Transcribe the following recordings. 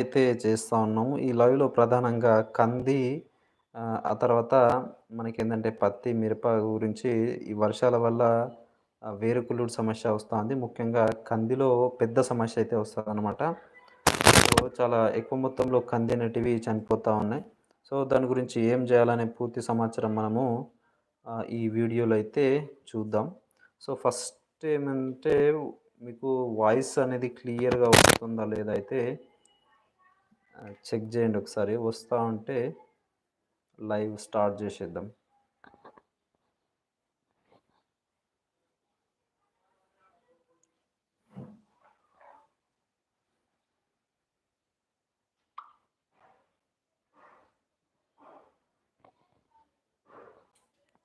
అయితే చేస్తూ ఉన్నాము. ఈ లైవ్‌లో ప్రధానంగా కంది ఆ తర్వాత మనకి ఏంటంటే పత్తి, మిరప గురించి ఈ వర్షాల వల్ల ఆహ్, వేరుకుళ్ళుడు సమస్య వస్తుంది ముఖ్యంగా కందిలో పెద్ద సమస్య అయితే వస్తదనమాట. సో, చాలా ఎక్కువ మొత్తంలో కంది అనేటివి చనిపోతూ ఉన్నాయి. సో, దాని గురించి ఏం చేయాలనే పూర్తి సమాచారం మనము ఈ వీడియోలో అయితే చూద్దాం. సో, ఫస్ట్ ఏమంటే మీకు వాయిస్ అనేది క్లియర్‌గా వస్తుందా లేదా అయితే చెక్ చేయండి ఒకసారి. వస్తూ ఉంటే లైవ్ స్టార్ట్ చేసేద్దాం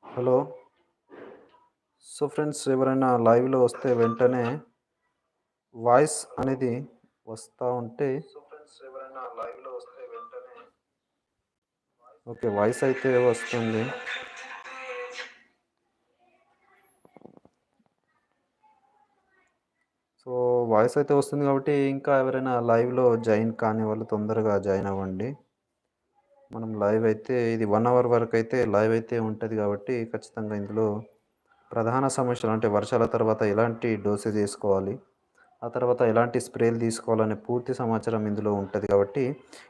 హలో. సో, ఫ్రెండ్స్ ఎవరైనా లైవ్‌లో వస్తే వెంటనే వాయిస్ అనేది వస్తూ ఉంటే సో ఫ్రెండ్స్ ఎవరైనా లైవ్‌లో వస్తే వెంటనే ఓకే. వాయిస్ అయితే వస్తుంది. సో, వాయిస్ అయితే వస్తుంది కాబట్టి ఇంకా ఎవరైనా లైవ్‌లో జాయిన్ కాని వాళ్ళు తొందరగా జాయిన్ అవ్వండి. మనం లైవ్ అయితే ఇది వన్ అవర్ వరకు అయితే లైవ్ అయితే ఉంటుంది కాబట్టి ఖచ్చితంగా ఇందులో ప్రధాన సమస్యలు అంటే వర్షాల తర్వాత ఎలాంటి డోసేజ్ వేసుకోవాలి ఆ తర్వాత ఎలాంటి స్ప్రేలు తీసుకోవాలనే పూర్తి సమాచారం ఇందులో ఉంటుంది కాబట్టి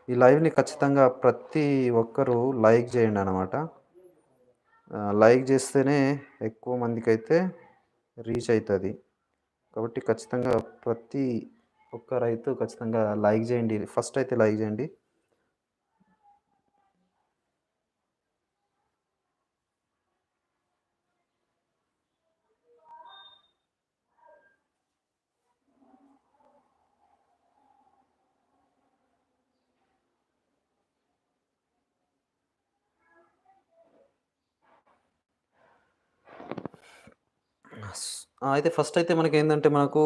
ఈ లైవ్‌ని ఖచ్చితంగా ప్రతి ఒక్కరు లైక్ చేయండి అనమాట లైక్ చేస్తేనే ఎక్కువ మందికైతే రీచ్ అవుతుంది కాబట్టి ఖచ్చితంగా ప్రతి ఒక్క రైతు ఖచ్చితంగా లైక్ చేయండి. ఫస్ట్ అయితే లైక్ చేయండి. స్ ఆ! అయితే ఫస్ట్ అయితే మనకేందంటే మనకు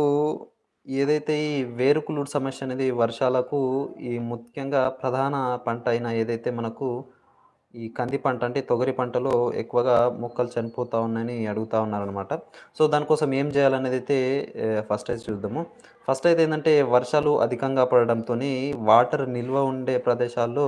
ఏదైతే ఈ వేరుకులుడు సమస్య అనేది వర్షాలకు ఈ ముఖ్యంగా ప్రధాన పంట అయిన ఏదైతే మనకు ఈ కంది పంట అంటే తొగరి పంటలో ఎక్కువగా మొక్కలు చనిపోతా ఉన్నాయని అడుగుతా ఉన్నారనమాట. సో, దానికోసం ఏం చేయాలనేది ఆహ్, ఫస్ట్ అయితే చూద్దాము. ఫస్ట్ అయితే ఏందంటే వర్షాలు అధికంగా పడడంతోని వాటర్ నిల్వ ఉండే ప్రదేశాల్లో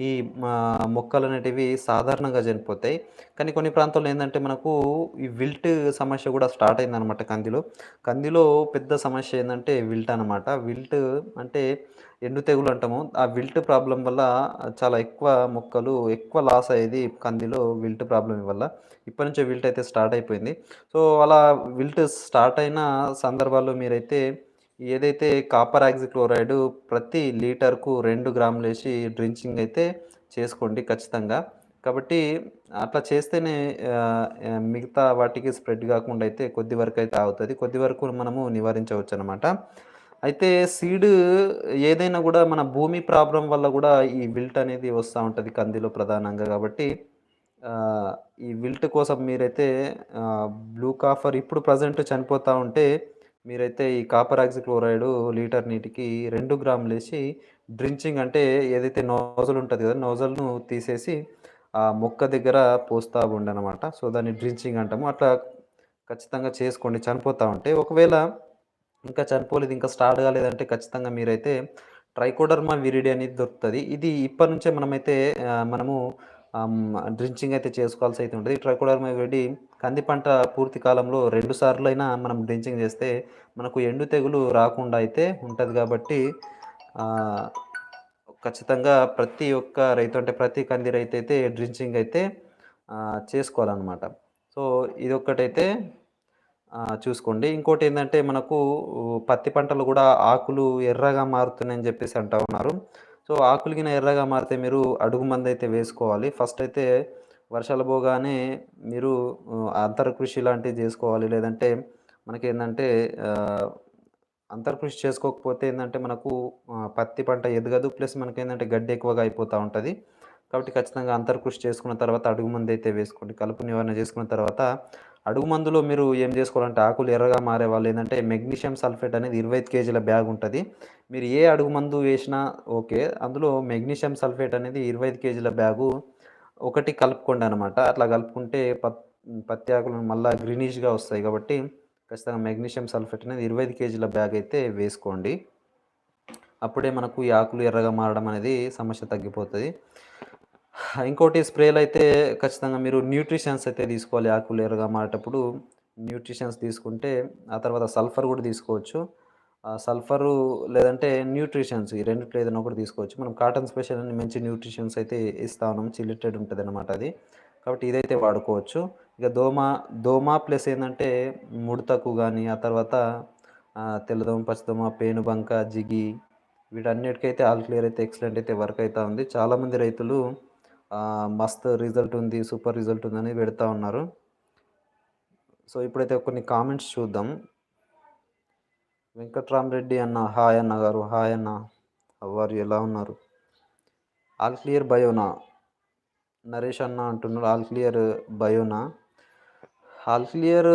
ఈ మా మొక్కలనేటివి సాధారణంగా చనిపోతాయి. కానీ కొన్ని ప్రాంతాల్లో ఏంటంటే మనకు ఈ విల్ట్ సమస్య కూడా స్టార్ట్ అయిందనమాట కందిలో. కందిలో పెద్ద సమస్య ఏంటంటే విల్ట్ అనమాట. విల్ట్ అంటే ఎండు తెగులు అంటాము. ఆ విల్ట్ ప్రాబ్లం వల్ల చాలా ఎక్కువ మొక్కలు ఎక్కువ లాస్ అయ్యేది కందిలో విల్ట్ ప్రాబ్లం వల్ల. ఇప్పటి నుంచే విల్ట్ అయితే స్టార్ట్ అయిపోయింది. సో, అలా విల్ట్ స్టార్ట్ అయిన సందర్భాల్లో మీరైతే ఏదైతే కాపర్ ఆక్సిక్లోరైడ్ ప్రతి లీటర్‌కు రెండు గ్రాములు వేసి డ్రింకింగ్ అయితే చేసుకోండి ఖచ్చితంగా. కాబట్టి అట్లా చేస్తేనే మిగతా వాటికి స్ప్రెడ్ కాకుండా అయితే కొద్ది అయితే అవుతుంది కొద్ది వరకు మనము నివారించవచ్చనమాట. అయితే సీడ్ ఏదైనా కూడా మన భూమి ప్రాబ్లం వల్ల కూడా ఈ విల్ట్ అనేది వస్తూ ఉంటుంది కందిలో ప్రధానంగా కాబట్టి ఈ విల్ట్ కోసం మీరైతే బ్లూ కాఫర్ ఇప్పుడు ప్రజెంట్ చనిపోతూ ఉంటే మీరైతే ఈ కాపర్ ఆక్సిక్లోరైడ్ లీటర్ నీటికి రెండు గ్రాములు వేసి డ్రించింగ్ అంటే ఏదైతే నోజల్ ఉంటుంది కదా నోజల్‌ను తీసేసి ఆ మొక్క దగ్గర పోస్తా ఉండనమాట. సో, దాన్ని డ్రించింగ్ అంటాము. అట్లా ఖచ్చితంగా చేసుకోండి చనిపోతూ ఉంటే. ఒకవేళ ఇంకా చనిపోలేదు, ఇంకా స్టార్ట్ కాలేదంటే ఖచ్చితంగా మీరైతే ట్రైకోడర్మా విరిడి అనేది దొరుకుతుంది ఇది ఇప్పటి నుంచే మనమైతే మనము డ్రించింగ్ అయితే చేసుకోవాల్సి అయితే ఉంటుంది ట్రైకోడర్మా విరిడి కంది పంట పూర్తి కాలంలో రెండు సార్లు అయినా మనం డ్రించింగ్ చేస్తే మనకు ఎండు తెగులు రాకుండా అయితే ఉంటుంది కాబట్టి ఖచ్చితంగా ప్రతి ఒక్క రైతు అంటే ప్రతి కంది రైతు అయితే డ్రించింగ్ అయితే చేసుకోవాలన్నమాట చేసుకోవాలనమాట. సో, ఇదొక్కటైతే ఒక్కటైతే చూసుకోండి. ఏంటంటే మనకు పత్తి పంటలు కూడా ఆకులు ఎర్రగా మారుతున్నాయని చెప్పేసి అంటా ఉన్నారు. సో, ఆకులిగిన ఎర్రగా మారితే మీరు అడుగు మందైతే వేసుకోవాలి. ఫస్ట్ అయితే వర్షాలు పోగానే మీరు అంతర్కృషి లాంటివి చేసుకోవాలి లేదంటే మనకి ఏంటంటే అంతర్కృషి చేసుకోకపోతే ఏంటంటే మనకు పత్తి పంట ఎదగదు. ప్లస్ మనకి ఏంటంటే గడ్డి ఎక్కువగా అయిపోతూ ఉంటుంది కాబట్టి ఖచ్చితంగా అంతర్కృషి చేసుకున్న తర్వాత అడుగు మందైతే వేసుకోండి. కలుపు నివారణ చేసుకున్న తర్వాత అడుగు మందులో మీరు ఏం చేసుకోవాలంటే ఆకులు ఎర్రగా మారే ఏంటంటే మెగ్నీషియం సల్ఫేట్ అనేది 25 కేజీల బ్యాగ్ ఉంటుంది మీరు ఏ అడుగు మందు వేసినా ఓకే. అందులో మెగ్నీషియం సల్ఫేట్ అనేది 25 కేజీల బ్యాగు ఒకటి కలుపుకోండి అనమాట అట్లా కలుపుకుంటే పత్ పత్తి ఆకులు మళ్ళా గ్రీనిష్‌గా వస్తాయి కాబట్టి ఖచ్చితంగా మెగ్నీషియం సల్ఫేట్ అనేది 25 కేజీల బ్యాగ్ అయితే వేసుకోండి. అప్పుడే మనకు ఈ ఆకులు ఎర్రగా మారడం అనేది సమస్య తగ్గిపోతుంది ఇంకోటి స్ప్రేలు అయితే ఖచ్చితంగా మీరు న్యూట్రిషన్స్ అయితే తీసుకోవాలి ఆకులు ఎర్రగా మారేటప్పుడు న్యూట్రిషన్స్ తీసుకుంటే ఆ తర్వాత సల్ఫర్ కూడా తీసుకోవచ్చు. ఆ సల్ఫరు లేదంటే న్యూట్రిషన్స్ ఈ రెండిట్లో ఏదైనా ఒకటి తీసుకోవచ్చు. మనం కాటన్ స్పెషల్ అని మంచి న్యూట్రిషన్స్ అయితే ఇస్తా ఉన్నాం. ఉంటుంది అనమాట అది. కాబట్టి ఇదైతే వాడుకోవచ్చు. ఇక దోమ, దోమ ప్లస్ ఏంటంటే ముడతకు కానీ ఆ తర్వాత తెల్లదోమ, పచ్చదోమ, పేనుబంక, జిగి వీటన్నిటికైతే ఆల్ క్లియర్ అయితే ఎక్సలెంట్ అయితే వర్క్ అవుతూ ఉంది. చాలామంది రైతులు మస్తు రిజల్ట్ ఉంది, సూపర్ రిజల్ట్ ఉందని పెడతా ఉన్నారు. సో, ఇప్పుడైతే కొన్ని కామెంట్స్ చూద్దాం. వెంకట్రామరెడ్డి అన్న హాయ్ అన్నగారు. హాయ్ అన్న. హౌ ఎలా ఉన్నారు? All clear బయోనా? నరేష్ అన్న అంటున్నారు ఆల్ క్లియర్ బయోనా? ఆల్ క్లియర్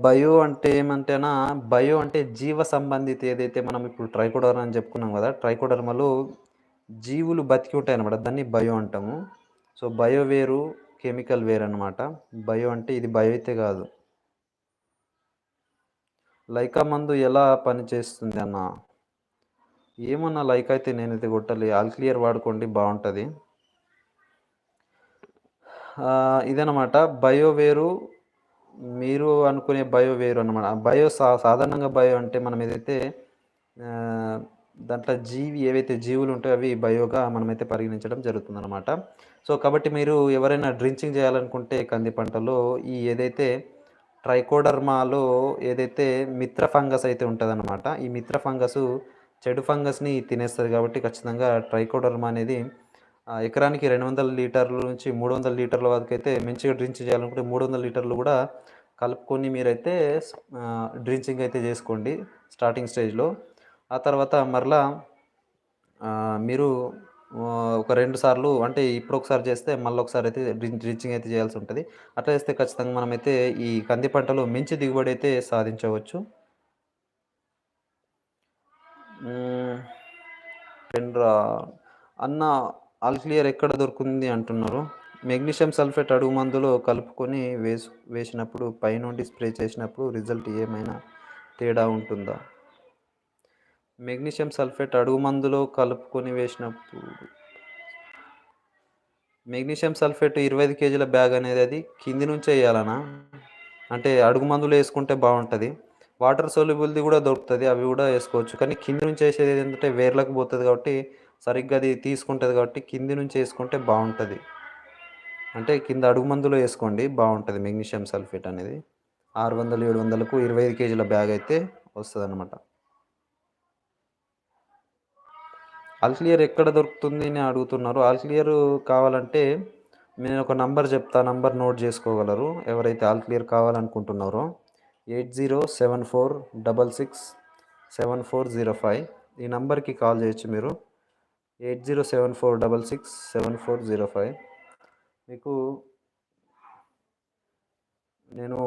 బయో అంటే ఏమంటేనా బయో అంటే జీవ సంబంధిత ఏదైతే మనం ఇప్పుడు ట్రైకోడర్మా అని చెప్పుకున్నాం కదా! ట్రైకోడర్మాలో జీవులు బతికి ఉంటాయి అనమాట దాన్ని బయో అంటాము. సో, బయో వేరు, కెమికల్ వేరనమాట. బయో అంటే ఇది బయో అయితే కాదు. లైకా మందు ఎలా పనిచేస్తుంది అన్న? ఏమన్నా లైక్ అయితే నేనైతే కొట్టాలి ఆల్ క్లియర్ వాడుకోండి బాగుంటుంది ఇదనమాట. బయో వేరు, మీరు అనుకునే బయో వేరు అనమాట. బయో సా సాధారణంగా బయో అంటే మనం ఏదైతే దాంట్లో జీవి ఏవైతే జీవులు ఉంటాయో అవి బయోగా మనమైతే పరిగణించడం జరుగుతుందనమాట. సో, కాబట్టి మీరు ఎవరైనా డ్రించింగ్ చేయాలనుకుంటే కంది పంటలో ఈ ఏదైతే ట్రైకోడర్మాలో ఏదైతే మిత్ర ఫంగస్ అయితే ఉంటుందన్నమాట ఈ మిత్ర ఫంగసు చెడు ఫంగస్‌ని తినేస్తుంది కాబట్టి ఖచ్చితంగా ట్రైకోడర్మా అనేది ఎకరానికి రెండు వందల లీటర్ల నుంచి 300 లీటర్ల వరకు అయితే మంచిగా డ్రించ్ చేయాలనుకుంటే 300 లీటర్లు కూడా కలుపుకొని మీరైతే డ్రించింగ్ అయితే చేసుకోండి స్టార్టింగ్ స్టేజ్‌లో. ఆ తర్వాత మరలా మీరు ఒక రెండు సార్లు అంటే ఇప్పుడు ఒకసారి చేస్తే మళ్ళీ ఒకసారి అయితే రీచింగ్ అయితే చేయాల్సి ఉంటుంది అట్లా చేస్తే ఖచ్చితంగా మనమైతే ఈ కంది పంటలో మంచి దిగుబడి అయితే సాధించవచ్చు. పెండ్రా అన్న ఆల్ క్లియర్ ఎక్కడ దొరుకుతుంది అంటున్నారు. మెగ్నీషియం సల్ఫేట్ అడుగు మందులో కలుపుకొని వేసు వేసినప్పుడు పైనుండి స్ప్రే చేసినప్పుడు రిజల్ట్ ఏమైనా తేడా ఉంటుందా? మెగ్నీషియం సల్ఫేట్ అడుగు మందులో కలుపుకొని వేసినప్పుడు మెగ్నీషియం సల్ఫేట్ 25 కేజీల బ్యాగ్ అనేది అది కింది నుంచే వేయాలనా? అంటే అడుగు మందులు వేసుకుంటే బాగుంటుంది. వాటర్ సోల్యుబుల్‌ది కూడా దొరుకుతుంది అవి కూడా వేసుకోవచ్చు. కానీ కింది నుంచి వేసేది ఏంటంటే వేర్లకు పోతుంది కాబట్టి సరిగ్గా అది తీసుకుంటుంది కాబట్టి కింది నుంచి వేసుకుంటే బాగుంటుంది. అంటే కింద అడుగు మందులో వేసుకోండి బాగుంటుంది మెగ్నీషియం సల్ఫేట్ అనేది. 600, 700కు 25 కేజీల బ్యాగ్ అయితే వస్తుంది అనమాట ఆల్ క్లియర్ ఎక్కడ దొరుకుతుంది అని అడుగుతున్నారు. ఆల్ క్లియర్ కావాలంటే ఒక నంబర్ చెప్తా. నంబర్ నోట్ చేసుకోగలరు. ఎవరైతే ఆల్ క్లియర్ కావాలనుకుంటున్నారో 8074667405 ఈ నంబర్‌కి కాల్ చేయొచ్చు మీరు. 8074667405 మీకు నేను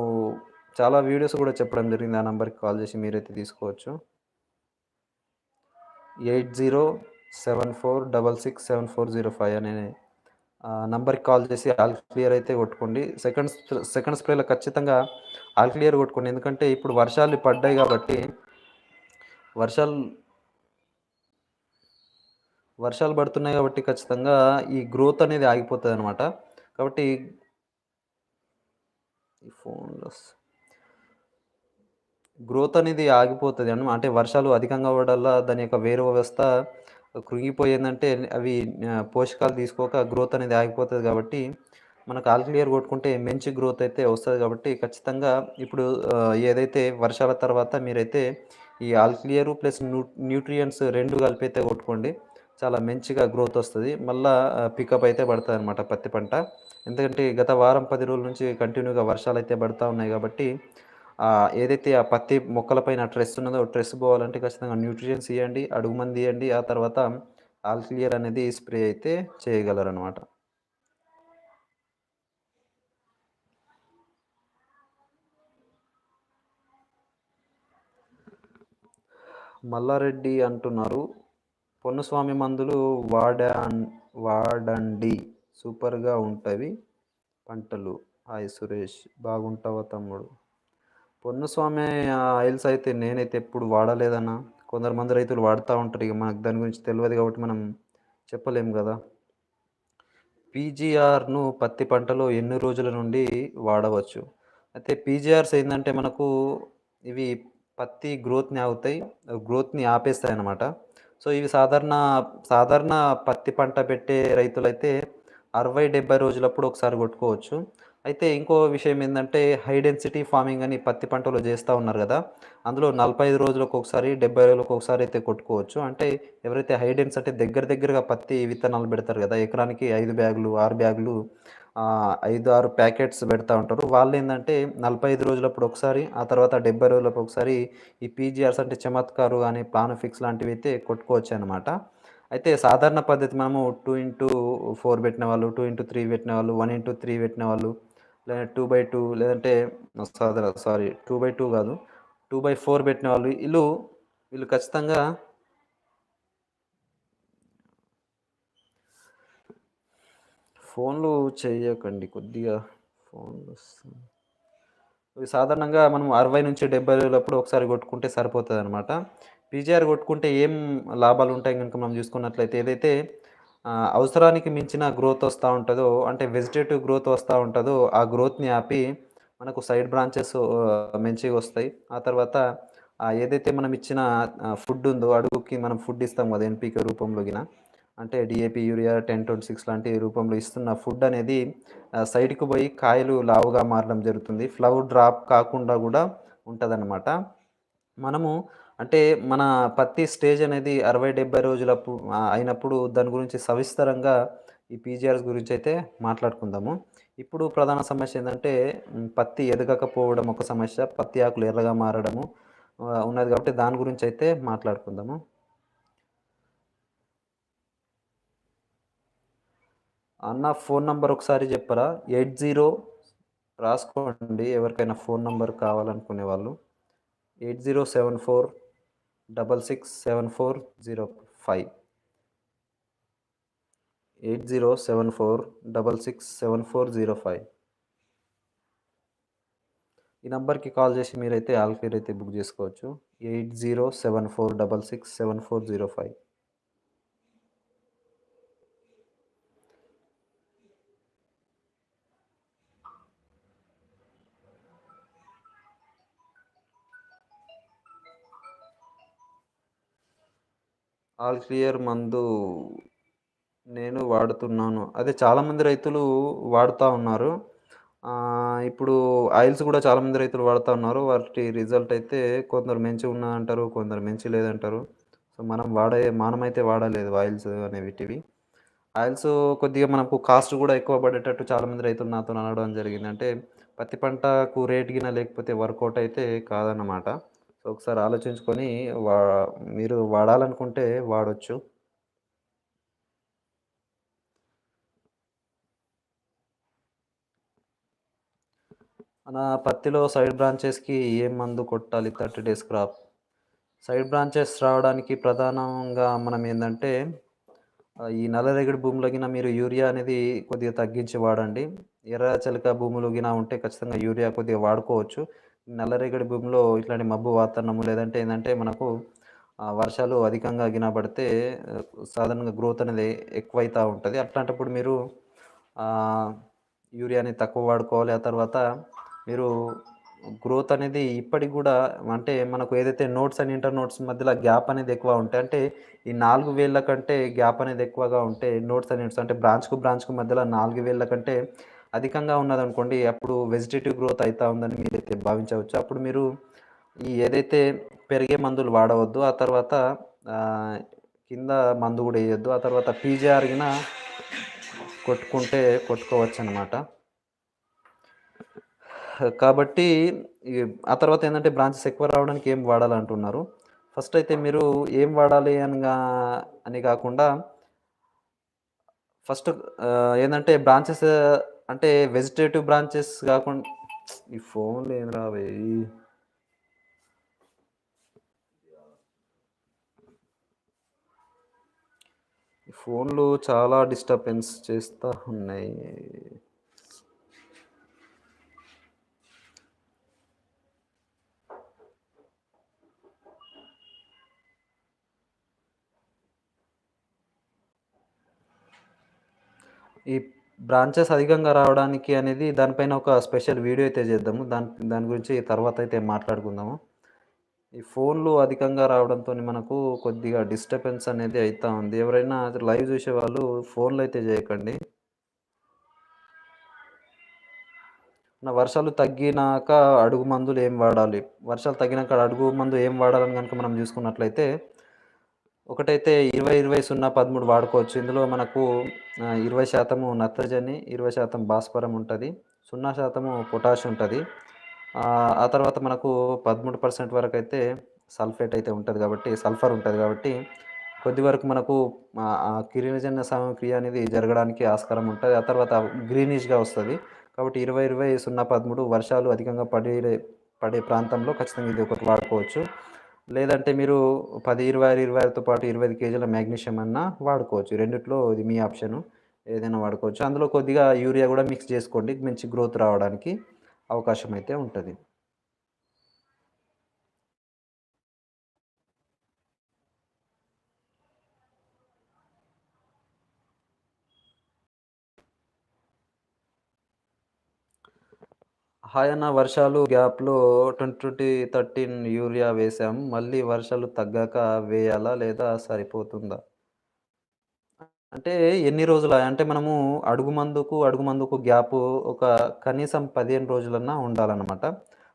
చాలా వీడియోస్ కూడా చెప్పడం జరిగింది. ఆ నంబర్‌కి కాల్ చేసి మీరైతే తీసుకోవచ్చు. ఎయిట్ జీరో 8074667405 అనే నంబర్‌కి కాల్ చేసి ఆల్ క్లియర్ అయితే కొట్టుకోండి. సెకండ్ సెకండ్ స్ప్రేలో ఖచ్చితంగా ఆల్ క్లియర్ కొట్టుకోండి. ఎందుకంటే ఇప్పుడు వర్షాలు పడ్డాయి కాబట్టి వర్షాలు వర్షాలు పడుతున్నాయి కాబట్టి ఖచ్చితంగా ఈ గ్రోత్ అనేది ఆగిపోతుంది అనమాట కాబట్టి ఈ ఫోన్‌లో గ్రోత్ అనేది ఆగిపోతుంది అనమాట అంటే వర్షాలు అధికంగా పడడం వల్ల దాని యొక్క వేరు వ్యవస్థ కృంగిపోయిందంటే అవి పోషకాలు తీసుకోక గ్రోత్ అనేది ఆగిపోతుంది కాబట్టి మనకు ఆల్ క్లియర్ కొట్టుకుంటే మంచి గ్రోత్ అయితే వస్తుంది కాబట్టి ఖచ్చితంగా ఇప్పుడు ఏదైతే వర్షాల తర్వాత మీరైతే ఈ all clear plus new nutrients రెండు కలిపి అయితే కొట్టుకోండి. చాలా మంచిగా గ్రోత్ వస్తుంది మళ్ళా పికప్ అయితే పడతదనమాట పత్తి పంట. ఎందుకంటే గత వారం, పది రోజుల నుంచి కంటిన్యూగా వర్షాలు అయితే పడతా ఉన్నాయి కాబట్టి ఏదైతే ఆ పత్తి మొక్కలపైన డ్రెస్ ట్రెస్ ఉన్నదో ట్రెస్ పోవాలంటే ఖచ్చితంగా న్యూట్రిషన్స్ ఇవ్వండి అడుగు మంది ఇవ్వండి ఆ తర్వాత ఆల్ క్లియర్ అనేది స్ప్రే అయితే చేయగలరు అనమాట మల్లారెడ్డి అంటున్నారు. పొన్నుస్వామి మందులు వాడా వాడండి సూపర్‌గా ఉంటవి పంటలు. హాయ్ సురేష్ బాగుంటావా తమ్ముడు. పొన్నుస్వామి ఆయిల్స్ అయితే నేనైతే ఎప్పుడు వాడలేదన్నా. కొందరు మంది రైతులు వాడుతూ ఉంటారు. ఇక మనకు దాని గురించి తెలియదు కాబట్టి మనం చెప్పలేము కదా పీజీఆర్‌ను పత్తి పంటలో ఎన్ని రోజుల నుండి వాడవచ్చు? అయితే పీజీఆర్స్ ఏంటంటే మనకు ఇవి పత్తి గ్రోత్‌ని ఆగుతాయి. గ్రోత్‌ని ఆపేస్తాయి అన్నమాట సో, ఇవి సాధారణ సాధారణ పత్తి పంట పెట్టే రైతులైతే 60, 70 రోజులప్పుడు ఒకసారి కొట్టుకోవచ్చు. అయితే ఇంకో విషయం ఏంటంటే హై డెన్సిటీ ఫార్మింగ్ అని పత్తి పంటలో చేస్తూ ఉన్నారు కదా అందులో 45 రోజులకొకసారి, 70 రోజులకొకసారి అయితే కొట్టుకోవచ్చు. అంటే ఎవరైతే హై డెన్స్ అంటే దగ్గర దగ్గరగా పత్తి విత్తనాలు పెడతారు కదా ఎకరానికి ఐదు బ్యాగులు, ఆరు బ్యాగులు ఐదు ఆరు ప్యాకెట్స్ పెడతా ఉంటారు. వాళ్ళు ఏంటంటే నలభై ఐదు రోజులప్పుడు ఒకసారి, ఆ తర్వాత డెబ్బై రోజులప్పుడు ఒకసారి ఈ పీజీఆర్స్ అంటే చమత్కారు అనే ప్లాన్ ఫిక్స్ లాంటివి అయితే కొట్టుకోవచ్చు అనమాట అయితే సాధారణ పద్ధతి మనము 2/4 పెట్టిన వాళ్ళు, 2/3 పెట్టిన వాళ్ళు, 1/3 పెట్టిన వాళ్ళు, లేదా 2/2 లేదంటే సాదర సారీ 2/2 గాదు. 2/4 పెట్టిన వాళ్ళు వీళ్ళు వీళ్ళు ఖచ్చితంగా ఫోన్‌లు చేయకండి కొద్దిగా ఫోన్లు ఇవి సాధారణంగా మనం 60-70 రోజులప్పుడు ఒకసారి కొట్టుకుంటే సరిపోతదనమాట. పీజీఆర్ కొట్టుకుంటే ఏం లాభాలు ఉంటాయి కనుక మనం చూసుకున్నట్లయితే ఏదైతే అవసరానికి మించిన గ్రోత్ వస్తూ ఉంటుందో అంటే వెజిటేటివ్ గ్రోత్ వస్తూ ఉంటుందో ఆ గ్రోత్‌ని ఆపి మనకు సైడ్ బ్రాంచెస్ మంచిగా వస్తాయి ఆ తర్వాత ఏదైతే మనం ఇచ్చిన ఫుడ్ ఉందో అడుగుకి మనం ఫుడ్ ఇస్తాం కదా ఎన్పికే రూపంలో గిన. అంటే డీఏపీ, యూరియా, 10, 26 లాంటి రూపంలో ఇస్తున్న ఫుడ్ అనేది సైడ్కు సైడ్‌కి పోయి కాయలు లావుగా మారడం జరుగుతుంది. ఫ్లవర్ డ్రాప్ కాకుండా కూడా ఉంటుంది అన్నమాట మనము అంటే మన పత్తి స్టేజ్ అనేది 60, 70 రోజులపు అయినప్పుడు దాని గురించి సవిస్తరంగా ఈ పీజీఆర్స్ అయితే మాట్లాడుకుందాము. ఇప్పుడు ప్రధాన సమస్య ఏంటంటే పత్తి ఎదగకపోవడం ఒక సమస్య. పత్తి ఆకులు ఎర్రగా మారడము ఉన్నది కాబట్టి దాని గురించి అయితే మాట్లాడుకుందాము. అన్న ఫోన్ నంబర్ ఒకసారి చెప్పరా? 80 రాసుకోండి ఎవరికైనా ఫోన్ నంబర్ కావాలనుకునే వాళ్ళు. Eight zero seven four double six seven four zero five. Eight zero seven four double six seven four zero five. ఈ నెంబర్కి కాల్ చేసి మీరైతే ఆల్ క్లియర్ అయితే బుక్ చేసుకోవచ్చు. Eight zero seven four double six seven four zero five. All clear మందు నేను వాడుతున్నాను. అదే చాలామంది రైతులు వాడుతూ ఉన్నారు. ఇప్పుడు ఆయిల్స్ కూడా చాలామంది రైతులు వాడుతా ఉన్నారు. వాటి రిజల్ట్ అయితే కొందరు మంచి ఉన్నదంటారు కొందరు మంచి లేదంటారు. సో, మనం వాడే మనమైతే వాడలేదు ఆయిల్స్ అనేవిటివి. ఆయిల్స్ కొద్దిగా మనకు కాస్ట్ కూడా ఎక్కువ పడేటట్టు చాలామంది రైతులు నాతో అనడం జరిగింది. అంటే పత్తి పంటకు రేట్ గిన లేకపోతే వర్కౌట్ అయితే కాదన్నమాట. సో, ఒకసారి ఆలోచించుకొని వా మీరు వాడాలనుకుంటే వాడచ్చు మన పత్తిలో సైడ్ బ్రాంచెస్‌కి ఏ మందు కొట్టాలి 30 డేస్ క్రాప్? సైడ్ బ్రాంచెస్ రావడానికి ప్రధానంగా మనం ఏంటంటే ఈ నల్లరేగడి భూమిలో మీరు యూరియా అనేది కొద్దిగా తగ్గించి వాడండి. ఎర్ర చిలక భూములు గిన ఉంటే ఖచ్చితంగా యూరియా కొద్దిగా వాడుకోవచ్చు. నల్లరేగడి భూమిలో ఇట్లాంటి మబ్బు వాతావరణము లేదంటే ఏంటంటే మనకు వర్షాలు అధికంగా గినబడితే సాధారణంగా గ్రోత్ అనేది ఎక్కువైతా ఉంటుంది అట్లాంటప్పుడు మీరు యూరియాని తక్కువ వాడుకోవాలి. ఆ తర్వాత మీరు గ్రోత్ అనేది ఇప్పటికి కూడా అంటే మనకు ఏదైతే నోట్స్ అండ్ ఇంటర్ నోట్స్ మధ్యలో గ్యాప్ అనేది ఎక్కువ ఉంటాయి. అంటే ఈ నాలుగు వేళ్ళ కంటే గ్యాప్ అనేది ఎక్కువగా ఉంటే నోట్స్ అండ్ ఇంటర్స్ అంటే బ్రాంచ్‌కు బ్రాంచ్‌కు మధ్యలో నాలుగు వేళ్ళ కంటే అధికంగా ఉన్నదనుకోండి అప్పుడు వెజిటేటివ్ గ్రోత్ అయితా ఉందని మీరైతే భావించవచ్చు. అప్పుడు మీరు ఈ ఏదైతే పెరిగే మందులు వాడవద్దు. ఆ తర్వాత కింద మందు కూడా వేయొద్దు ఆ తర్వాత పీజీ అరిగిన కొట్టుకుంటే కొట్టుకోవచ్చనమాట. కాబట్టి ఆ తర్వాత ఏంటంటే బ్రాంచెస్ ఎక్కువ రావడానికి ఏం వాడాలంటున్నారు. ఫస్ట్ అయితే మీరు ఏం వాడాలి అనగా అని కాకుండా ఫస్ట్ ఏంటంటే బ్రాంచెస్ అంటే వెజిటేటివ్ బ్రాంచెస్ కాకుండా ఈ ఫోన్ లేని రావే ఫోన్లు చాలా డిస్టర్బెన్స్ చేస్తూ ఉన్నాయి. ఈ బ్రాంచెస్ అధికంగా రావడానికి అనేది దానిపైన ఒక స్పెషల్ వీడియో అయితే చేద్దాము. దాని దాని గురించి తర్వాత అయితే మాట్లాడుకుందాము. ఈ ఫోన్‌లు అధికంగా రావడంతో మనకు కొద్దిగా డిస్టర్బెన్స్ అనేది అవుతూ ఉంది. ఎవరైనా లైవ్ చూసేవాళ్ళు ఫోన్‌లు అయితే చేయకండి. నా వర్షాలు తగ్గినాక అడుగు మందులు ఏం వాడాలి? వర్షాలు తగ్గినాక అడుగు మందు ఏం వాడాలని కనుక మనం చూసుకున్నట్లయితే ఒకటైతే 20, 20, 0, 13 వాడుకోవచ్చు. ఇందులో మనకు ఇరవై శాతము నత్రజని, 20% భాస్వరం ఉంటుంది సున్నా శాతము పొటాష్ ఉంటుంది ఆ తర్వాత మనకు పదమూడు పర్సెంట్ వరకు అయితే సల్ఫేట్ అయితే ఉంటుంది కాబట్టి సల్ఫర్ ఉంటుంది కాబట్టి కొద్ది వరకు మనకు కిరణజన్య సమక్రియ అనేది జరగడానికి ఆస్కారం ఉంటుంది ఆ తర్వాత గ్రీనిష్‌గా వస్తుంది కాబట్టి 20, 20, 0, 13 వర్షాలు అధికంగా పడే పడే ప్రాంతంలో ఖచ్చితంగా ఇది ఒకటి వాడుకోవచ్చు. లేదంటే మీరు 10, 20, 25తో పాటు 25 కేజీల మ్యాగ్నీషియం అన్నా వాడుకోవచ్చు. రెండిట్లో ఇది మీ ఆప్షను. ఏదైనా వాడుకోవచ్చు. అందులో కొద్దిగా యూరియా కూడా మిక్స్ చేసుకోండి. మంచి గ్రోత్ రావడానికి అవకాశం అయితే ఉంటుంది హాయ్ అన్న వర్షాలు గ్యాప్‌లో 2020, 13 యూరియా వేసాం. మళ్ళీ వర్షాలు తగ్గాక వేయాలా? లేదా సరిపోతుందా? అంటే ఎన్ని రోజుల అంటే మనము అడుగు మందుకు, అడుగు మందుకు గ్యాప్ ఒక కనీసం 15 రోజులన్నా ఉండాలన్నమాట.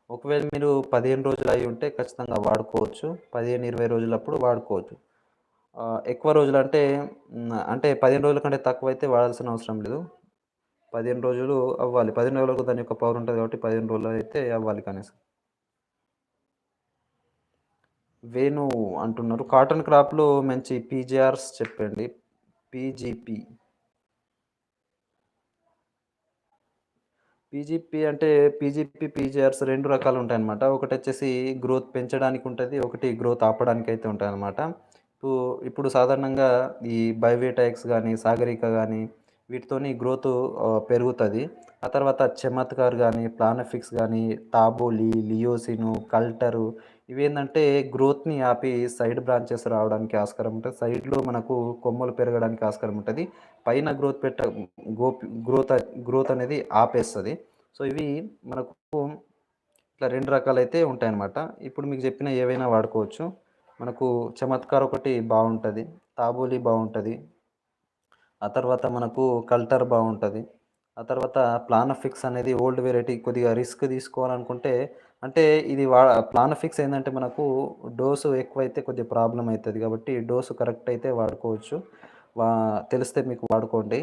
ఒకవేళ మీరు 15 రోజులు అయి ఉంటే ఖచ్చితంగా వాడుకోవచ్చు. 15, 20 రోజులప్పుడు వాడుకోవచ్చు. ఎక్కువ రోజులు అంటే అంటే 15 రోజుల కంటే తక్కువ అయితే వాడాల్సిన అవసరం లేదు. 15 రోజులు అవ్వాలి. 15 రోజులకు దాని యొక్క పవర్ ఉంటుంది కాబట్టి 15 రోజులు అయితే అవ్వాలి కనీసం. వేణు అంటున్నారు. కాటన్ క్రాప్‌లో మంచి పీజీఆర్స్ చెప్పండి. పీజీపీ. పీజీపీ అంటే పీజీపీ, పీజీఆర్స్ రెండు రకాలు ఉంటాయన్నమాట ఒకటి వచ్చేసి గ్రోత్ పెంచడానికి ఉంటుంది ఒకటి గ్రోత్ ఆపడానికి అయితే ఉంటాయన్నమాట. ఇపు ఇప్పుడు సాధారణంగా ఈ బయోవిటాక్స్ కానీ సాగరిక కానీ వీటితోని గ్రోత్ పెరుగుతుంది ఆ తర్వాత చమత్కార్ కానీ ప్లానఫిక్స్ కానీ టాబోలి, లియోసిను, కల్టరు ఇవేంటంటే గ్రోత్‌ని ఆపి సైడ్ బ్రాంచెస్ రావడానికి ఆస్కారం ఉంటుంది సైడ్‌లో మనకు కొమ్మలు పెరగడానికి ఆస్కారం ఉంటుంది పైన గ్రోత్ పెట్ట గోప్ గ్రోత్ గ్రోత్ అనేది ఆపేస్తుంది సో, ఇవి మనకు ఇట్లా రెండు రకాలైతే ఉంటాయన్నమాట. ఇప్పుడు మీకు చెప్పిన ఏవైనా వాడుకోవచ్చు. మనకు చమత్కార్ ఒకటి బాగుంటుంది తాబోలి బాగుంటుంది ఆ తర్వాత మనకు కల్టర్ బాగుంటుంది ఆ తర్వాత ప్లానఫిక్స్ అనేది ఓల్డ్ వెరైటీ కొద్దిగా రిస్క్ తీసుకోవాలనుకుంటే అంటే ఇది వా ప్లానఫిక్స్ ఏంటంటే మనకు డోసు ఎక్కువైతే కొద్దిగా ప్రాబ్లం అవుతుంది కాబట్టి డోసు కరెక్ట్ అయితే వాడుకోవచ్చు. వా తెలిస్తే మీకు వాడుకోండి.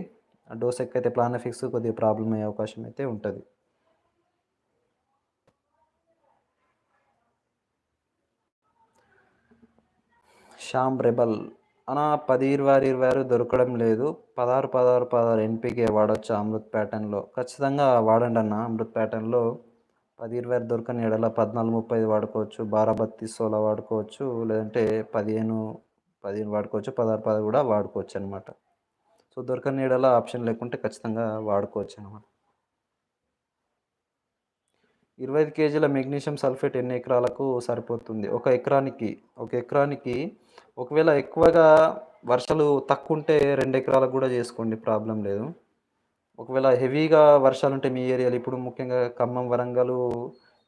డోస్ ఎక్కువైతే ప్లానఫిక్స్ కొద్దిగా ప్రాబ్లమ్ అయ్యే అవకాశం అయితే ఉంటుంది శ్యామ్ రెబల్ అనా పది ఇరవై ఆరు ఇరవై దొరకడం లేదు. పదహారు పదహారు పదహారు ఎన్పికే వాడచ్చు అమృత్ ప్యాటర్న్లో. ఖచ్చితంగా వాడండి అన్న అమృత్ ప్యాటర్న్లో. పది ఇరవై ఆరు దొరకని ఎడల పద్నాలుగు ముప్పై వాడుకోవచ్చు. బారాబత్తి సోలా వాడుకోవచ్చు. లేదంటే పదిహేను పదిహేను వాడుకోవచ్చు. పదహారు పది కూడా వాడుకోవచ్చు అనమాట సో దొరకని ఎడల ఆప్షన్ లేకుంటే ఖచ్చితంగా వాడుకోవచ్చు అనమాట ఇరవై ఐదు కేజీల మెగ్నీషియం సల్ఫేట్ ఎన్ని ఎకరాలకు సరిపోతుంది? ఒక ఎకరానికి, ఒక ఎకరానికి ఒకవేళ ఎక్కువగా వర్షాలు తక్కువుంటే 2 ఎకరాలకు కూడా చేసుకోండి ప్రాబ్లం లేదు. ఒకవేళ హెవీగా వర్షాలు ఉంటే మీ ఏరియాలో ఇప్పుడు ముఖ్యంగా ఖమ్మం, వరంగలు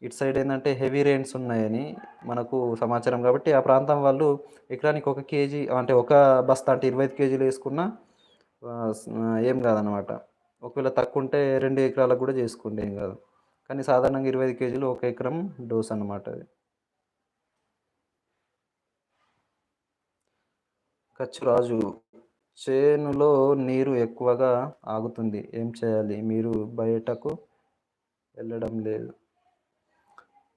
ఇటు సైడ్ ఏంటంటే హెవీ రెయిన్స్ ఉన్నాయని మనకు సమాచారం కాబట్టి ఆ ప్రాంతం వాళ్ళు ఎకరానికి ఒక కేజీ అంటే ఒక బస్తా అంటే 25 కేజీలు వేసుకున్నా ఏం కాదనమాట ఒకవేళ తక్కువుంటే 2 ఎకరాలకు కూడా చేసుకోండి ఏం కాదు కానీ సాధారణంగా 25 కేజీలు ఒక ఎకరం డోస్ అన్నమాట అది. కచ్చురాజు చేనులో నీరు ఎక్కువగా ఆగుతుంది. ఏం చేయాలి? మీరు బయటకు వెళ్ళడం లేదు.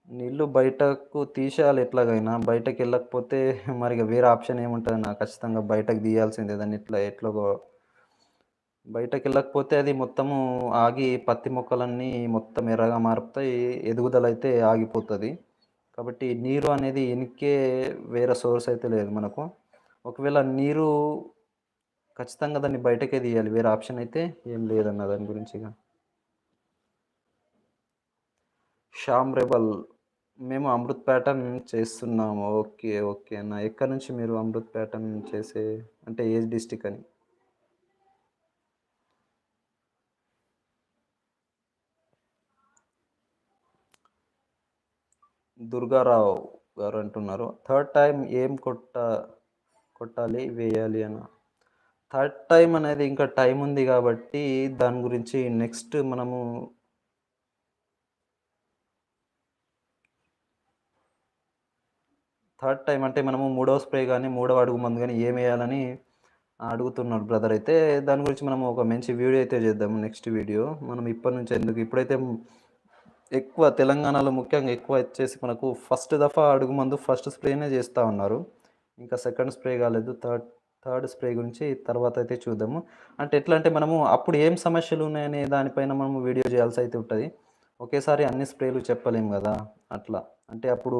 నీళ్ళు బయటకు తీసేయాలి ఎట్లాగైనా. బయటకు వెళ్ళకపోతే మరి వేరే ఆప్షన్ ఏముంటుంది ఏముంటదన్న? ఖచ్చితంగా బయటకు తీయాల్సిందే దాన్ని ఎట్లా ఎట్లాగో బయటకెళ్ళకపోతే అది మొత్తము ఆగి పత్తి మొక్కలన్నీ మొత్తం ఎర్రగా మారుతాయి. ఎదుగుదలైతే ఆగిపోతుంది కాబట్టి నీరు అనేది ఇనికే వేరే సోర్స్ అయితే లేదు మనకు. ఒకవేళ నీరు ఖచ్చితంగా దాన్ని బయటకే తీయాలి. వేరే ఆప్షన్ అయితే ఏం లేదన్న దాని గురించి షామ్ రెబల్ మేము అమృత్ ప్యాటర్న్ చేస్తున్నాము. ఓకే. ఓకే అన్న. ఎక్కడి నుంచి మీరు అమృత్ ప్యాటర్న్ చేసే అంటే ఏజ్ డిస్టిక్ అని? దుర్గారావు గారు అంటున్నారు. థర్డ్ టైం ఏం కొట్ట కొట్టాలి వేయాలి అని థర్డ్ టైం అనేది ఇంకా టైం ఉంది కాబట్టి దాని గురించి నెక్స్ట్ మనము థర్డ్ టైం అంటే మనము మూడవ స్ప్రే కానీ మూడవ అడుగు మందు కానీ ఏం వేయాలని అడుగుతున్నారు బ్రదర్. అయితే దాని గురించి మనం ఒక మంచి వీడియో అయితే చేద్దాము నెక్స్ట్ వీడియో. మనం ఇప్పటి నుంచి ఎందుకు ఇప్పుడైతే ఎక్కువ తెలంగాణలో ముఖ్యంగా ఎక్కువ వచ్చేసి మనకు ఫస్ట్ దఫా అడుగు మందు ఫస్ట్ స్ప్రేనే చేస్తూ ఉన్నారు. ఇంకా సెకండ్ స్ప్రే కాలేదు. థర్డ్ థర్డ్ స్ప్రే గురించి తర్వాత అయితే చూద్దాము. అంటే ఎట్లా అంటే మనము అప్పుడు ఏం సమస్యలు ఉన్నాయనే దానిపైన మనము వీడియో చేయాల్సి అయితే ఉంటుంది. ఒకేసారి అన్ని స్ప్రేలు చెప్పలేము కదా అట్లా. అంటే అప్పుడు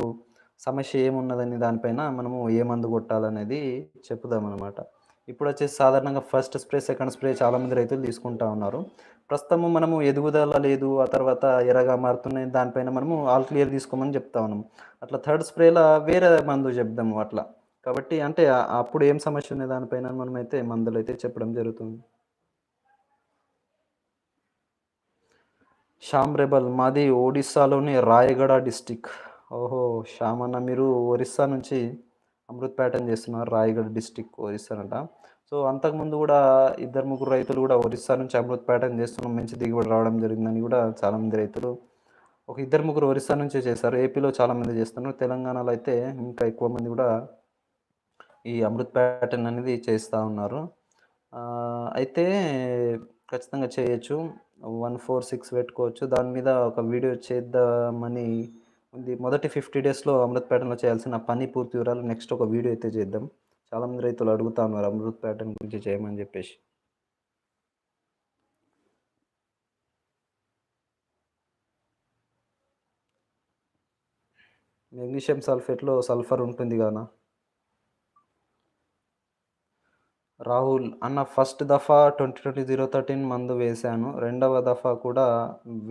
సమస్య ఏమున్నదని దానిపైన మనము ఏ మందు కొట్టాలనేది చెప్పుదాం అనమాట ఇప్పుడు వచ్చేసి సాధారణంగా ఫస్ట్ స్ప్రే సెకండ్ స్ప్రే చాలామంది రైతులు తీసుకుంటా ఉన్నారు. ప్రస్తుతము మనము ఎదుగుదల లేదు ఆ తర్వాత ఎర్రగా మారుతున్నాయి దానిపైన మనము ఆల్ క్లియర్ తీసుకోమని చెప్తా ఉన్నాము అట్లా థర్డ్ స్ప్రేలో వేరే మందు చెప్దాము అట్లా. కాబట్టి అంటే అప్పుడు ఏం సమస్య ఉంది దానిపైన మనం అయితే మందులు అయితే చెప్పడం జరుగుతుంది. శ్యామ్ రెబల్ మాది ఒడిస్సాలోని రాయగడ డిస్టిక్ ఓహో శ్యామ్ అన్న మీరు ఒరిస్సా నుంచి అమృత్ ప్యాటర్న్ చేస్తున్నారు రాయగఢ్ డిస్టిక్ ఒరిస్సా అంట. సో అంతకుముందు కూడా ఇద్దరు ముగ్గురు రైతులు కూడా ఒరిస్సా నుంచి అమృత్ ప్యాటర్న్ చేస్తున్నాం మంచి దిగుబడి రావడం జరిగిందని కూడా చాలామంది రైతులు ఒక ఇద్దరు ముగ్గురు ఒరిస్సా నుంచే చేశారు. ఏపీలో చాలామంది చేస్తున్నారు. తెలంగాణలో అయితే ఇంకా ఎక్కువ మంది కూడా ఈ అమృత్ ప్యాటర్న్ అనేది చేస్తూ ఉన్నారు. అయితే ఖచ్చితంగా చేయొచ్చు. వన్ ఫోర్ సిక్స్ పెట్టుకోవచ్చు. దాని మీద ఒక వీడియో చేద్దామని ఇది మొదటి ఫిఫ్టీ డేస్లో అమృత్ ప్యాటర్న్లో చేయాల్సిన పని పూర్తి వివరాలు నెక్స్ట్ ఒక వీడియో అయితే చేద్దాం. చాలామంది రైతులు అడుగుతా ఉన్నారు అమృత్ ప్యాటర్న్ గురించి చేయమని చెప్పేసి. మెగ్నీషియం సల్ఫేట్లో సల్ఫర్ ఉంటుంది కానా రాహుల్ అన్న ఫస్ట్ దఫా ట్వంటీ ట్వంటీ జీరో థర్టీన్ మందు వేశాను. రెండవ దఫా కూడా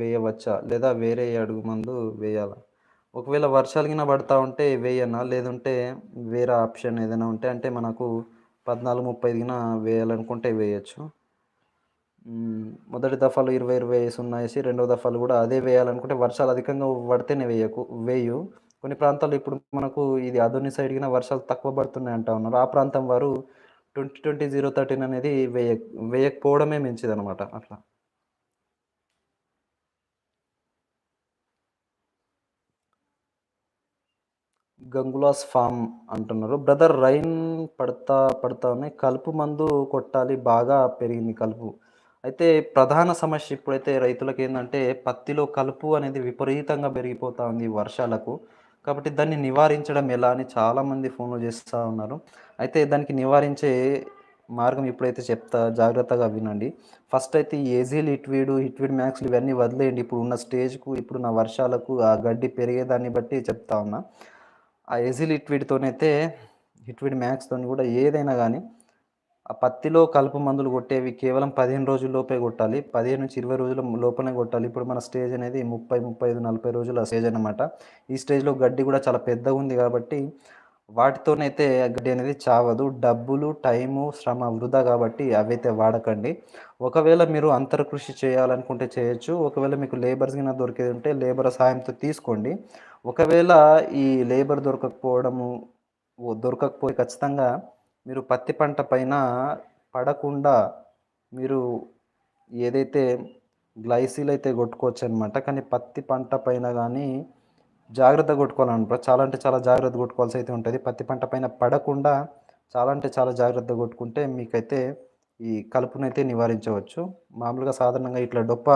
వేయవచ్చా? లేదా వేరే అడుగు మందు వేయాలా? ఒకవేళ వర్షాలు కింద పడతా ఉంటే వేయనా లేదంటే వేరే ఆప్షన్ ఏదైనా ఉంటే అంటే మనకు పద్నాలుగు ముప్పై గిన వేయాలనుకుంటే వేయచ్చు. మొదటి దఫాలు ఇరవై ఇరవై సున్నా వేసి రెండవ దఫాలు కూడా అదే వేయాలనుకుంటే వర్షాలు అధికంగా పడితేనే వేయకు వేయు. కొన్ని ప్రాంతాలు ఇప్పుడు మనకు ఇది అదోని సైడ్ కింద వర్షాలు తక్కువ పడుతున్నాయి అంటా ఉన్నారు. ఆ ప్రాంతం వారు ట్వంటీ ట్వంటీ జీరో థర్టీన్ అనేది వేయ వేయకపోవడమే మంచిదనమాట అట్లా. గంగులాస్ ఫామ్ అంటున్నారు. బ్రదర్ రైన్ పడతా పడతా ఉన్నాయి. కలుపు మందు కొట్టాలి బాగా పెరిగింది కలుపు. అయితే ప్రధాన సమస్య ఇప్పుడైతే రైతులకు ఏంటంటే పత్తిలో కలుపు అనేది విపరీతంగా పెరిగిపోతూ ఉంది వర్షాలకు. కాబట్టి దాన్ని నివారించడం ఎలా అని చాలామంది ఫోన్లు చేస్తూ ఉన్నారు. అయితే దానికి నివారించే మార్గం ఇప్పుడైతే చెప్తా జాగ్రత్తగా వినండి. ఫస్ట్ అయితే ఏజీలు ఇట్వీడు ఇట్వీడ్ మ్యాక్స్ మ్యాక్స్లు ఇవన్నీ వదిలేయండి. ఇప్పుడు ఉన్న స్టేజ్కు ఇప్పుడు నా వర్షాలకు ఆ గడ్డి పెరిగేదాన్ని బట్టి చెప్తా ఉన్నా. ఆ ఎజిల్ హిట్వీడ్తోనైతే హిట్వీడ్ మ్యాక్స్తో కూడా ఏదైనా కానీ ఆ పత్తిలో కలుపు మందులు కొట్టేవి కేవలం పదిహేను రోజుల లోపే కొట్టాలి. పదిహేను నుంచి ఇరవై రోజుల లోపలనే కొట్టాలి. ఇప్పుడు మన స్టేజ్ అనేది ముప్పై ముప్పై ఐదు నలభై రోజుల స్టేజ్ అనమాట ఈ స్టేజ్లో గడ్డి కూడా చాలా పెద్దగా ఉంది కాబట్టి వాటితోనైతే గడ్డి అనేది చావదు. డబ్బులు టైము శ్రమ వృధా కాబట్టి అవైతే వాడకండి. ఒకవేళ మీరు అంతర్కృషి చేయాలనుకుంటే చేయొచ్చు. ఒకవేళ మీకు లేబర్స్ కింద దొరికేది ఉంటే లేబర్ సహాయంతో తీసుకోండి. ఒకవేళ ఈ లేబర్ దొరకకపోవడము దొరకకపోయి ఖచ్చితంగా మీరు పత్తి పంట పైన పడకుండా మీరు ఏదైతే గ్లైసీలు అయితే కొట్టుకోవచ్చు అనమాట కానీ పత్తి పంట పైన కానీ జాగ్రత్త కొట్టుకోవాలన్నమాట చాలా అంటే చాలా జాగ్రత్త కొట్టుకోవాల్సి అయితే ఉంటుంది. పత్తి పంట పైన పడకుండా చాలా అంటే చాలా జాగ్రత్త కొట్టుకుంటే మీకైతే ఈ కలుపునైతే నివారించవచ్చు. మామూలుగా సాధారణంగా ఇట్లా డొప్ప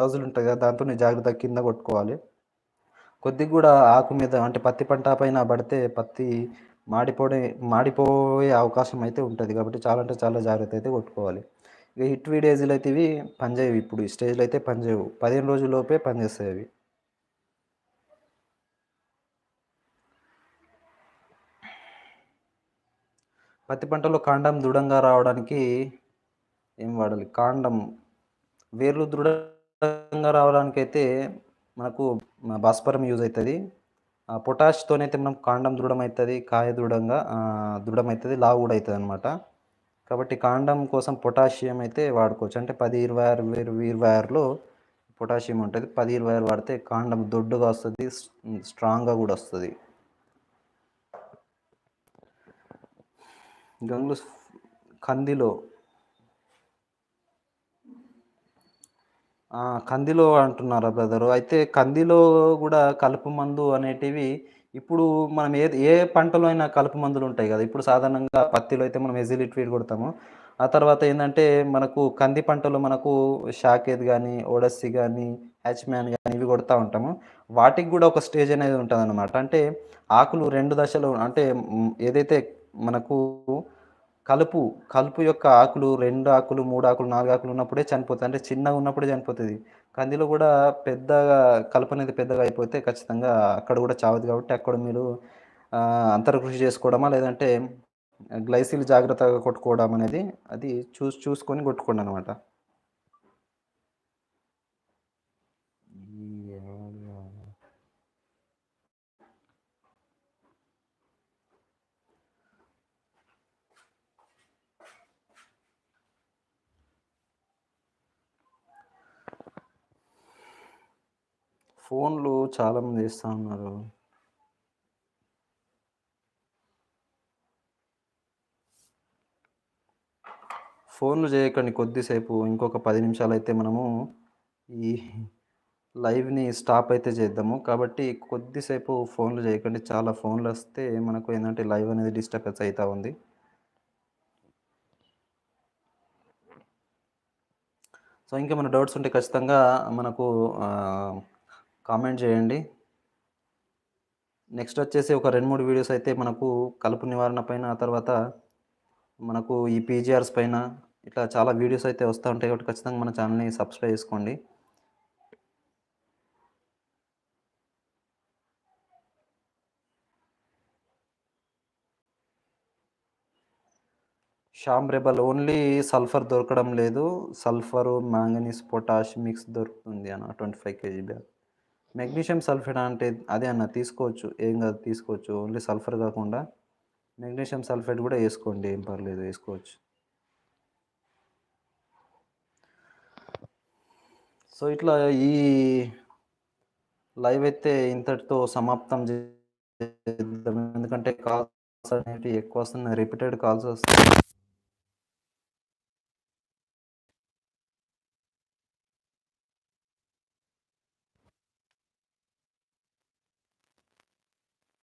నోజులు ఉంటుంది కదా దాంతో జాగ్రత్త కింద కొట్టుకోవాలి. కొద్దిగా కూడా ఆకు మీద అంటే పత్తి పంట పైన పడితే పత్తి మాడిపోడే మాడిపోయే అవకాశం అయితే ఉంటుంది. కాబట్టి చాలా అంటే చాలా జాగ్రత్త అయితే కొట్టుకోవాలి. ఇక హిట్ వీడియోస్లు అయితే ఇవి పనిచేయవు ఇప్పుడు. ఈ స్టేజ్లో అయితే పనిచేయవు పదిహేను రోజుల్లోపే పనిచేస్తాయి అవి. పత్తి పంటలో కాండం దృఢంగా రావడానికి ఏం వాడాలి? కాండం వేర్లు దృఢంగా రావడానికి అయితే మనకు భాస్వరం యూజ్ అవుతుంది పొటాష్తోనైతే మనం కాండం దృఢం అవుతుంది కాయ దృఢంగా దృఢమవుతుంది లావు కూడా అవుతుంది అనమాట కాబట్టి కాండం కోసం పొటాషియం అయితే వాడుకోవచ్చు. అంటే పది ఇరవై ఆరు ఇరవై ఇరవై ఆరులో పొటాషియం ఉంటుంది. పది ఇరవై ఆరు వాడితే కాండం దొడ్డుగా వస్తుంది స్ట్రాంగ్గా కూడా వస్తుంది. గంగులు కందిలో ఆ, కందిలో అంటున్నారా బ్రదరు? అయితే కందిలో కూడా కలుపు మందు అనేటివి ఇప్పుడు మనం ఏ ఏ పంటలో అయినా కలుపు మందులు ఉంటాయి కదా. ఇప్పుడు సాధారణంగా పత్తిలో అయితే మనం ఎజిలిట్వీడ్ కొడతాము. ఆ తర్వాత ఏంటంటే మనకు కంది పంటలో మనకు షాకేద్ కానీ ఓడస్సి కానీ హ్యాచ్మ్యాన్ కానీ ఇవి కొడతా ఉంటాము. వాటికి కూడా ఒక స్టేజ్ అనేది ఉంటుంది అంటే ఆకులు రెండు దశలు అంటే ఏదైతే మనకు కలుపు కలుపు యొక్క ఆకులు రెండు ఆకులు మూడు ఆకులు నాలుగు ఆకులు ఉన్నప్పుడే చనిపోతుంది అంటే చిన్నగా ఉన్నప్పుడే చనిపోతుంది కందిలో కూడా పెద్దగా కలుపు అనేది పెద్దగా అయిపోతే ఖచ్చితంగా అక్కడ కూడా చావదు కాబట్టి అక్కడ మీరు అంతర్కృషి అంతర కృషి చేసుకోవడమా లేదంటే గ్లైసిల్ జాగ్రత్తగా కొట్టుకోవడం అనేది అది చూసి చూసుకొని కొట్టుకోండి అనమాట ఫోన్లు చాలామంది చేస్తూ ఉన్నారు. ఫోన్లు చేయకండి కొద్దిసేపు ఇంకొక పది నిమిషాలు అయితే మనము ఈ లైవ్ని స్టాప్ అయితే చేద్దాము. కాబట్టి కొద్దిసేపు ఫోన్లు చేయకండి. చాలా ఫోన్లు వస్తే మనకు ఏంటంటే లైవ్ అనేది డిస్టర్బెన్స్ అవుతూ ఉంది. సో ఇంకేమైనా డౌట్స్ ఉంటే ఖచ్చితంగా మనకు కామెంట్ చేయండి. నెక్స్ట్ వచ్చేసి ఒక రెండు మూడు వీడియోస్ అయితే మనకు కలుపు నివారణ పైన ఆ తర్వాత మనకు ఈ పీజీఆర్స్ పైన ఇట్లా చాలా వీడియోస్ అయితే వస్తూ ఉంటాయి కాబట్టి ఖచ్చితంగా మన ఛానల్ని సబ్స్క్రైబ్ చేసుకోండి. షామ్ రెబల్ ఓన్లీ సల్ఫర్ దొరకడం లేదు. సల్ఫరు మ్యాంగనీస్ పొటాష్ మిక్స్ దొరుకుతుంది అన్న twenty five KG bag. Magnesium sulphate అంటే అదే అన్న తీసుకోవచ్చు. ఏం కాదు తీసుకోవచ్చు. ఓన్లీ సల్ఫర్ కాకుండా మెగ్నీషియం సల్ఫేట్ కూడా వేసుకోండి. ఏం పర్లేదు వేసుకోవచ్చు. సో ఇట్లా ఈ లైవ్ అయితే ఇంతటితో సమాప్తం చేద్దాం. ఎందుకంటే కాల్స్ అనేవి ఎక్కువ వస్తున్నాయి. రిపీటెడ్ కాల్స్ వస్తున్నాయి.